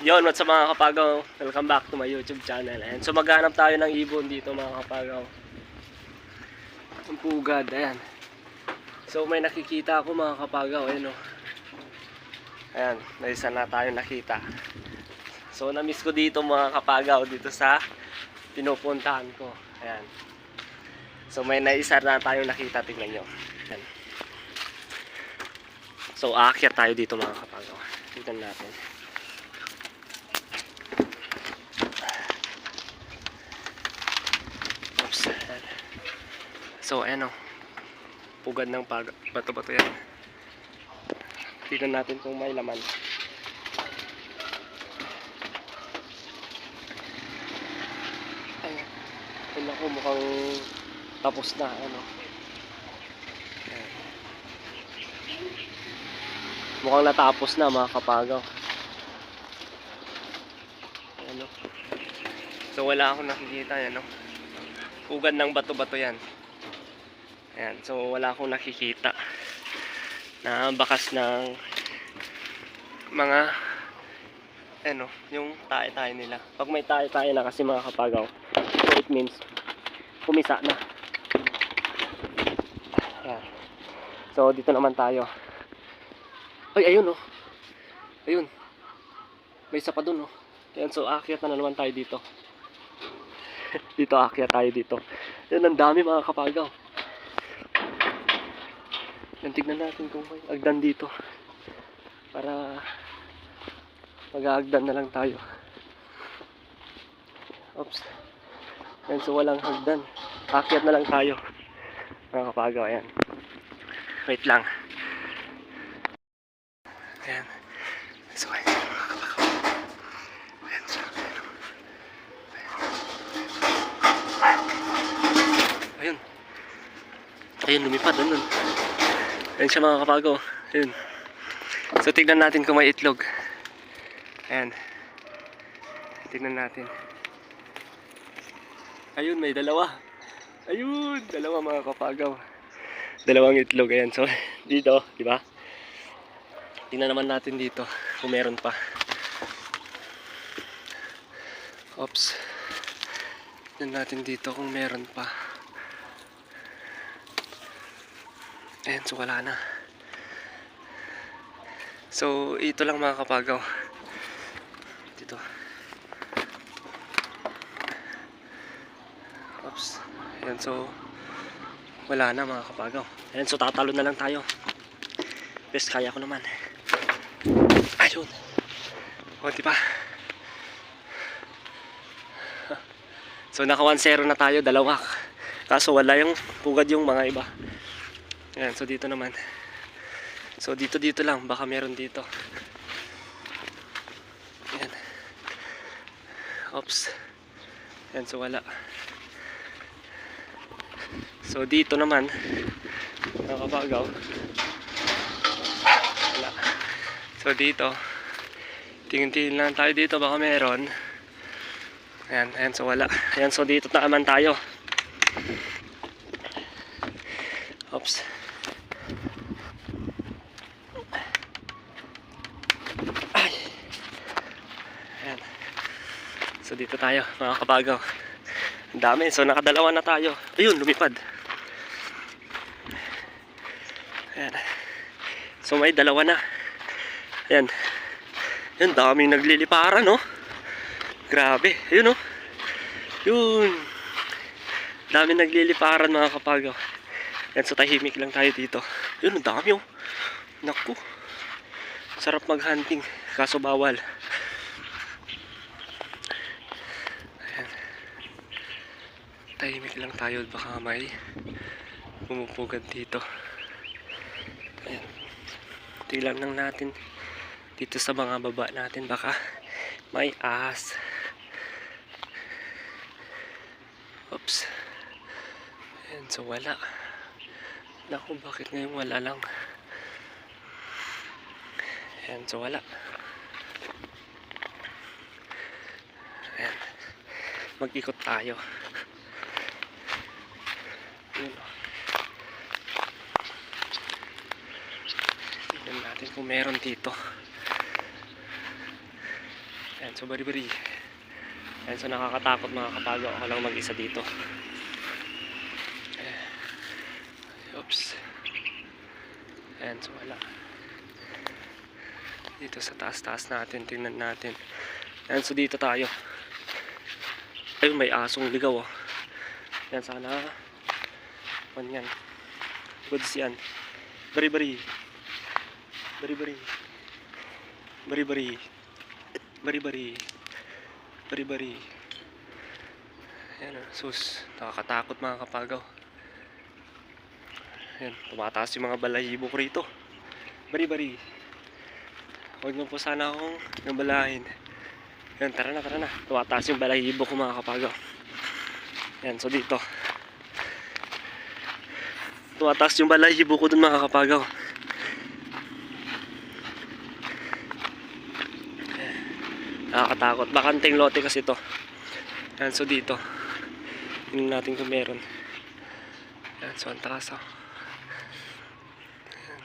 Yon, what's up mga kapagaw? Welcome back to my YouTube channel. And so maghanap tayo ng ibon dito mga kapagaw. Ang pugad, ayan. So may nakikita ako mga kapagaw, ayan o. Ayan, may isa na tayo nakita. So na-miss ko dito mga kapagaw dito sa pinupuntahan ko. Ayan. So may naisa na tayong nakita, tingnan nyo. Ayan. So aakyat tayo dito mga kapagaw. Tingnan natin. Oops. Ayan. So, ayan o. Pugad ng bato-bato yan. Tignan natin kung may laman. Ayan. Ayan ako, mukhang tapos na. Ano. Mukhang natapos na mga kapagaw. Ano. So wala akong nakikita yan, no? Pugad ng bato-bato yan. Ayan, so wala akong nakikita na bakas ng mga ano, yung tae-tae nila. Pag may tae-tae na kasi mga kapagaw, so it means kumisa na. Ayan. So dito naman tayo. Ay, ayun oh. Ayun. May isa pa dun oh. Ayan, so akyat na naman tayo dito. dito akyat tayo dito. Yan, ang dami mga kapagaw. Yan, tignan natin kung may agdan dito. Para mag-aagdan na lang tayo. Oops. Yan, so walang hagdan. Akyat na lang tayo. Mga kapagaw, ayan. Wait lang. Ayan. So, ayan. Ayun. Ayun, lumipad. Ayun. Ayun siya mga kapagaw. Ayun. So, tignan natin kung may itlog. Ayan. Tignan natin. Ayun, may dalawa. Ayun, dalawa mga kapagaw. Dalawang itlog. Ayan. So, dito, di ba? Tingnan naman natin dito kung meron pa. Oops. Tingnan natin dito kung meron pa. Ayan, so wala na. So, ito lang mga kapagaw. Dito. Oops. Ayan, so wala na mga kapagaw. Ayan, so tatalo na lang tayo. Best kaya ko naman. Ayun. O, di ba? So, naka 1-0 na tayo, dalawa. Kaso wala yung pugad yung mga iba. Ayan, so dito naman. So, dito dito lang. Baka meron dito. Ayan. Oops. Ayan, so wala. So, dito naman. Nakapagaw. Wala. So, dito. Tingin-tingin lang tayo dito. Baka meron. Ayan, ayan, so wala. Ayan, so dito naman tayo. Oops. Ay. Ayan. So dito tayo, mga kabagaw. Ang dami, so nakadalawa na tayo. Ayun, lumipad. Ayan. So may dalawa na. Ayan. Ayan, daming nagliliparan, no? Grabe. Ayun, no? Yun. Dami nagliliparan, mga kapagaw. Yan, so tahimik lang tayo dito. Yun, ang dami, oh. Naku. Sarap mag-hunting. Kaso bawal. Ayan. Tahimik lang tayo. Baka may pumupugad dito. Ayan. Tignan lang natin dito sa mga baba natin. Baka may ahas. Oops. Ayan, so wala. Naku, bakit ngayon wala lang? Ayan, so wala. Ayan. Mag-ikot tayo. Ayan. Tignan natin kung meron dito. Ayan, so bari-bari. Ayan, so nakakatakot mga kapago. Ako lang mag-isa dito. Ayan. Oops. Ayan, so wala. Dito sa taas-taas natin, tingnan natin. Ayan, so dito tayo. Ayun, may asong ligaw oh. Yan, sana. Man yan. Goods yan. Bari-bari. Bari-bari. Bari-bari. Bari-bari. Bari-bari. Ayan oh, sus. Nakakatakot mga kapagaw. Ayan, tumataas yung mga balahibo ko rito. Bari-bari. Huwag mo po sana akong nabalahin. Yan, tara na, tara na. Tumataas yung balahibo ko mga kapagaw. Yan, so dito. Tumataas yung balahibo ko dun mga kapagaw. Nakakatakot. Bakanting lote kasi to. Yan, so dito. Tingnan natin kung meron. Yan, so ang taas oh.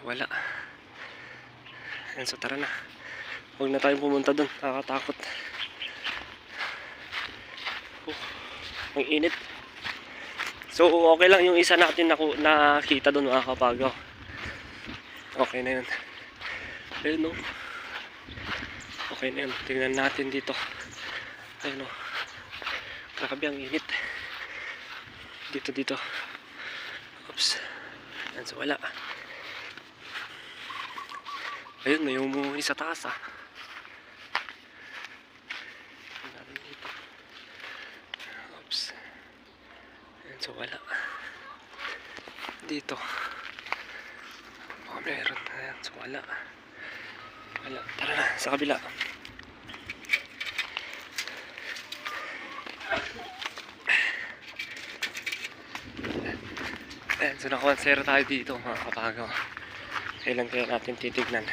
So wala. Yan, so tara na. Huwag na tayong pumunta dun. Nakakatakot. Oh, ang init. So, okay lang yung isa natin na nakita doon mga kapagaw. Okay na yun. Ayun no. Okay na yun. Tingnan natin dito. Ayun no. Grabe ang init. Dito, dito. Oops. Yan, so wala. Ayun, may umuwi sa taas ah. Oops. Ayan, so wala. Dito. Baka meron. Ayan, so wala. Wala. Tara na, sa kabila. Ayan, so nakonsero tayo dito mga kapagaw. Kailan kaya natin titignan.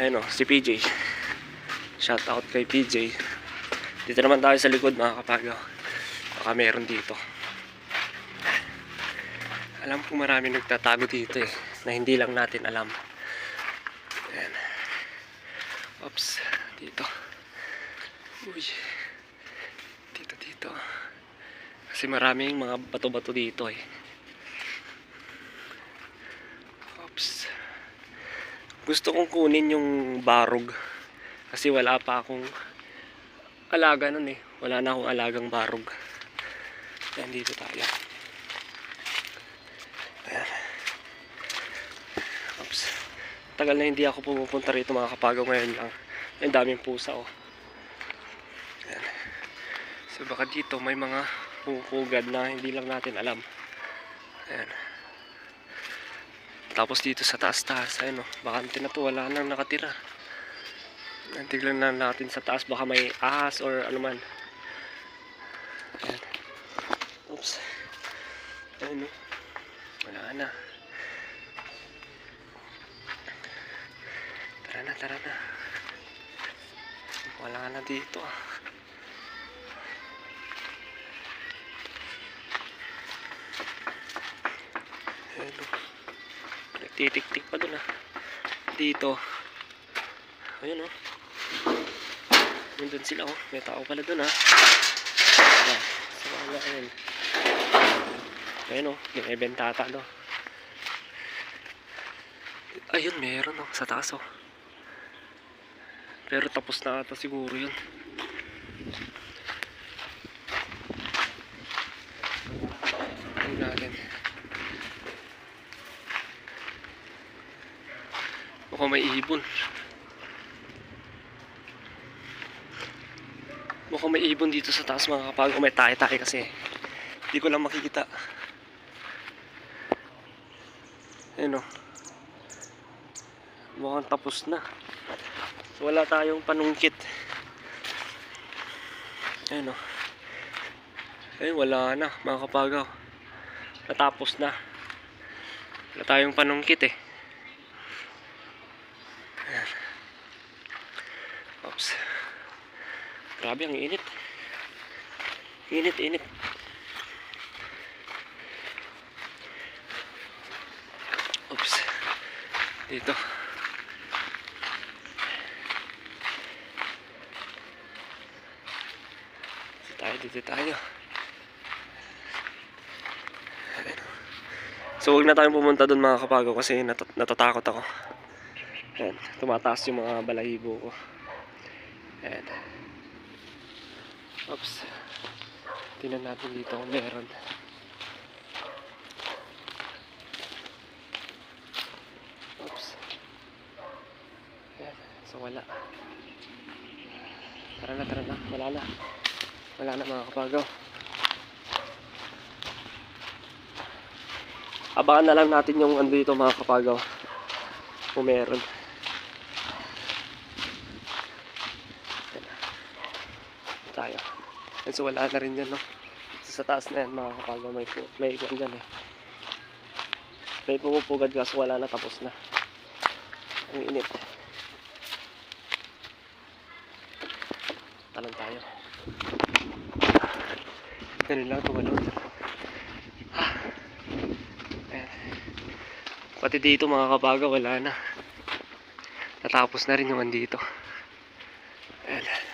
Ayun o, si PJ. Shout out kay PJ. Dito naman tayo sa likod mga kapagaw. Baka meron dito. Alam ko marami nagtatago dito eh. Na hindi lang natin alam. Ayan. Oops. Dito. Uy. Dito, dito. Kasi maraming mga bato-bato dito eh. Oops. Gusto kong kunin yung barog. Kasi wala pa akong alaga nun eh. Wala na akong alagang barog. Ayan, dito tayo. Ayan. Oops. Tagal na hindi ako pumupunta rito mga kapagaw ngayon lang. Ang daming pusa oh. Ayan. So baka dito may mga pupugad na hindi lang natin alam. Ayan. Tapos dito sa taas-taas, ayun oh. Bakante na to, wala nang nakatira. Tignan na natin sa taas, baka may ahas or ano man. Oops. Ayun oh. Wala na. Tara na, tara na. Wala na dito ah. Ayun Nagtitik-tik pa dun ah. Dito. Ayun oh. Nandun sila oh. May tao pala dun ah. Wala. So wala ayun. Ayun oh. May bentata do. Ayun meron oh. Sa taas oh. Pero tapos na ata siguro yun. Tingnan natin. Mukhang may ibon. Mukhang may ibon dito sa taas mga kapag may tae-tae kasi. Hindi ko lang makikita. Ayun o. Mukhang tapos na. Wala tayong panungkit. Ayun o. Ayun, wala na mga kapagaw. Natapos na. Wala tayong panungkit eh. Grabe ang init. Init, init. Oops. Dito. Dito tayo, dito tayo. So huwag na tayong pumunta doon mga kapago kasi nat natatakot ako. Ayan, tumataas yung mga balahibo ko. Ayan. Oops. Tingnan natin dito kung meron. Oops. Ayan. So, wala. Tara na, tara na. Wala na. Wala na mga kapagaw. Abangan na lang natin yung ano dito mga kapagaw. Kung meron. Ayan na. Tayo. And so wala na rin yan, no? Sa taas na yan mga kapagaw. May, may ikon dyan eh. May pumupugad kaso wala na tapos na. Ang init. Talon tayo. Ganun lang tumalon. Ah. Ayan. Pati dito mga kabaga wala na. Natapos na rin yung andito. Ayan.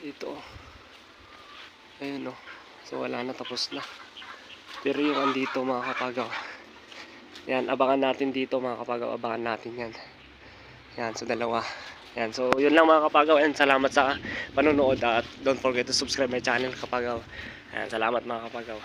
Dito. Ayun no. So wala na tapos na. Pero yung andito mga kapagaw. Yan, abangan natin dito mga kapagaw. Abangan natin yan. Yan, so dalawa. Yan, so yun lang mga kapagaw. And salamat sa panonood at don't forget to subscribe my channel kapagaw. Yan, salamat mga kapagaw.